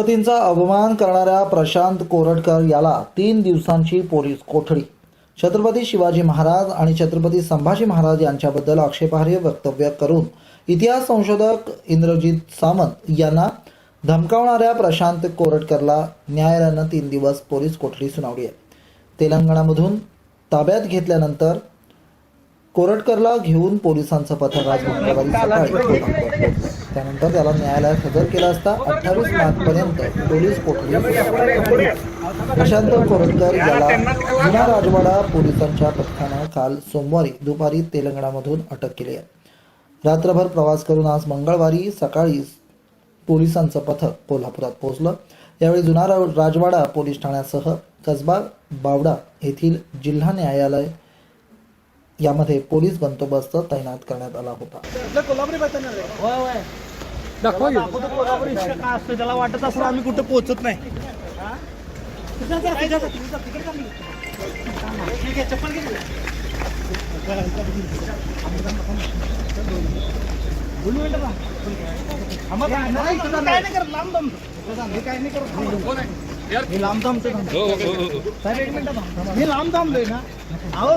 छत्रपतींचा अवमान करणाऱ्या प्रशांत कोरटकर याला तीन दिवसांची पोलीस कोठडी. छत्रपती शिवाजी महाराज आणि छत्रपती संभाजी महाराज यांच्याबद्दल आक्षेपार्ह वक्तव्य करून इतिहास संशोधक इंद्रजित सामंत यांना धमकावणाऱ्या प्रशांत कोरटकरला न्यायालयानं तीन दिवस पोलीस कोठडी सुनावली आहे. तेलंगणामधून ताब्यात घेतल्यानंतर कोरटकरला घेऊन पोलिसांचं पथक आज मंगळवारी सकाळी पोहोचलं. त्यानंतर त्याला न्यायालयात हजर केला असता अठ्ठावीस मार्चपर्यंत पोलीस कोठडी. प्रशांत कोरटकर याला जुना राजवाडा पोलिसांच्या पथकानं काल सोमवारी दुपारी तेलंगणामधून अटक केली आहे रात्रभर प्रवास करून आज मंगळवारी सकाळी पोलिसांचं पथक कोल्हापुरात पोहोचलं यावेळी जुना राजवाडा पोलीस ठाण्यासह कसबा बावडा येथील जिल्हा न्यायालय यामध्ये पोलीस बंदोबस्त तैनात करण्यात आला होता कोल्हापुरी इतकं का असतं त्याला वाटत असलं आम्ही कुठं पोहोचत नाही काय लांब थांबतो. मी काय लांब थांबतो थांबा. साहेब, एक मिनिटं थांब, थांबा. मी लांब थांबलोय ना अहो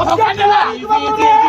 我看见了。